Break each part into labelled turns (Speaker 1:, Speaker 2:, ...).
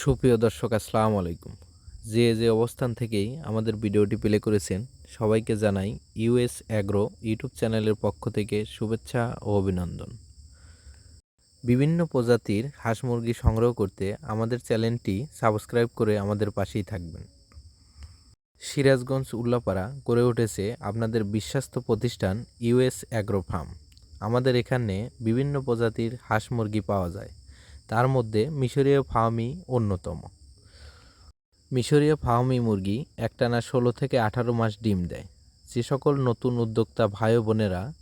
Speaker 1: সুপ্রিয় দর্শক, আসসালামু আলাইকুম। যে যে অবস্থান থেকেই আমাদের ভিডিওটি প্লে করেছেন, সবাইকে জানাই ইউএস অ্যাগ্রো ইউটিউব চ্যানেলের পক্ষ থেকে শুভেচ্ছা ও অভিনন্দন। বিভিন্ন প্রজাতির হাঁস মুরগি সংগ্রহ করতে আমাদের চ্যানেলটি সাবস্ক্রাইব করে আমাদের পাশেই থাকবেন। সিরাজগঞ্জ উল্লাপাড়া গড়ে উঠেছে আপনাদের বিশ্বস্ত প্রতিষ্ঠান ইউএস অ্যাগ্রো ফার্ম। আমাদের এখানে বিভিন্ন প্রজাতির হাঁস মুরগি পাওয়া যায়। তার মধ্যে মিশরীয় ফার্মি অন্যতম। মিশরীয় ফার্মি মুরগি একটানা ষোলো থেকে আঠারো মাস ডিম দেয়। যে সকল নতুন উদ্যোক্তা ভাই বোনেরা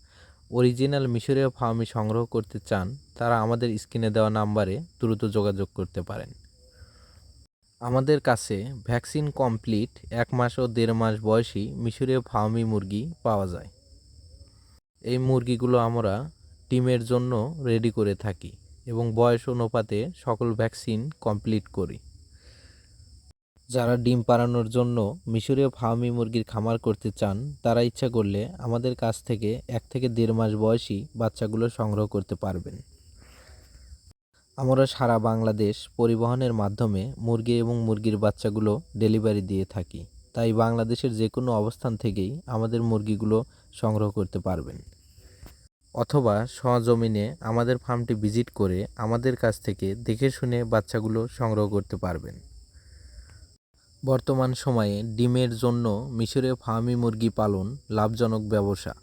Speaker 1: অরিজিনাল মিশরীয় ফার্মি সংগ্রহ করতে চান, তারা আমাদের স্ক্রিনে দেওয়া নাম্বারে দ্রুত যোগাযোগ করতে পারেন। আমাদের কাছে ভ্যাকসিন কমপ্লিট এক মাস ও দেড় মাস বয়সী মিশরীয় ফার্মি মুরগি পাওয়া যায়। এই মুরগিগুলো আমরা ডিমের জন্য রেডি করে থাকি। এবং বয়স অনুপাতে সকল ভ্যাকসিন কমপ্লিট করি। যারা ডিম পাড়ানোর জন্য মিশরীয় ফার্মি মুরগির খামার করতে চান, তারা ইচ্ছা করলে আমাদের কাছ থেকে এক থেকে দেড় মাস বয়সী বাচ্চাগুলো সংগ্রহ করতে পারবেন। আমরা সারা বাংলাদেশ পরিবহনের মাধ্যমে মুরগি এবং মুরগির বাচ্চাগুলো ডেলিভারি দিয়ে থাকি। তাই বাংলাদেশের যে কোনো অবস্থান থেকেই আমাদের মুরগিগুলো সংগ্রহ করতে পারবেন। অথবা সজমিনে আমাদের ফার্মটি ভিজিট করে আমাদের কাছ থেকে দেখে শুনে বাচ্চাগুলো সংগ্রহ করতে পারবেন। বর্তমান সময়ে ডিমের জন্য মিশরীয় ফার্মি মুরগি পালন লাভজনক ব্যবসা।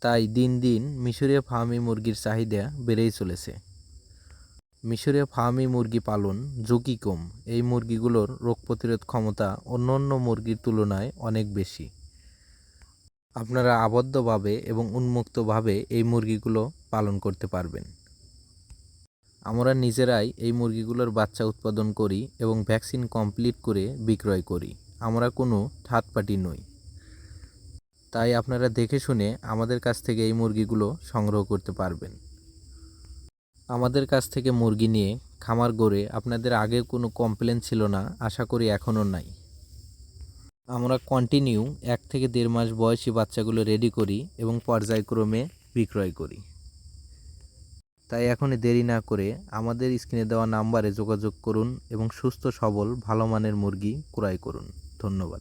Speaker 1: তাই দিন দিন মিশরীয় ফার্মি মুরগির চাহিদা বেড়েই চলেছে। মিশরীয় ফার্মি মুরগি পালন ঝুঁকি কম। এই মুরগিগুলোর রোগ প্রতিরোধ ক্ষমতা অন্য অন্য মুরগির তুলনায় অনেক বেশি। আপনারা আবদ্ধভাবে এবং উন্মুক্তভাবে এই মুরগিগুলো পালন করতে পারবেন। আমরা নিজেরাই এই মুরগিগুলোর বাচ্চা উৎপাদন করি এবং ভ্যাকসিন কমপ্লিট করে বিক্রয় করি। আমরা কোনো থার্ড পার্টি নই। তাই আপনারা দেখে শুনে আমাদের কাছ থেকে এই মুরগিগুলো সংগ্রহ করতে পারবেন। আমাদের কাছ থেকে মুরগি নিয়ে খামার গড়ে আপনাদের আগে কোনো কমপ্লেন ছিল না, আশা করি এখনও নাই। আমরা কন্টিনিউ এক থেকে দেড় মাস বয়সী বাচ্চাগুলো রেডি করি এবং পর্যায়ক্রমে বিক্রয় করি। তাই এখনই দেরি না করে আমাদের স্ক্রিনে দেওয়া নাম্বারে যোগাযোগ করুন এবং সুস্থ, সবল, ভালো মানের মুরগি ক্রয় করুন। ধন্যবাদ।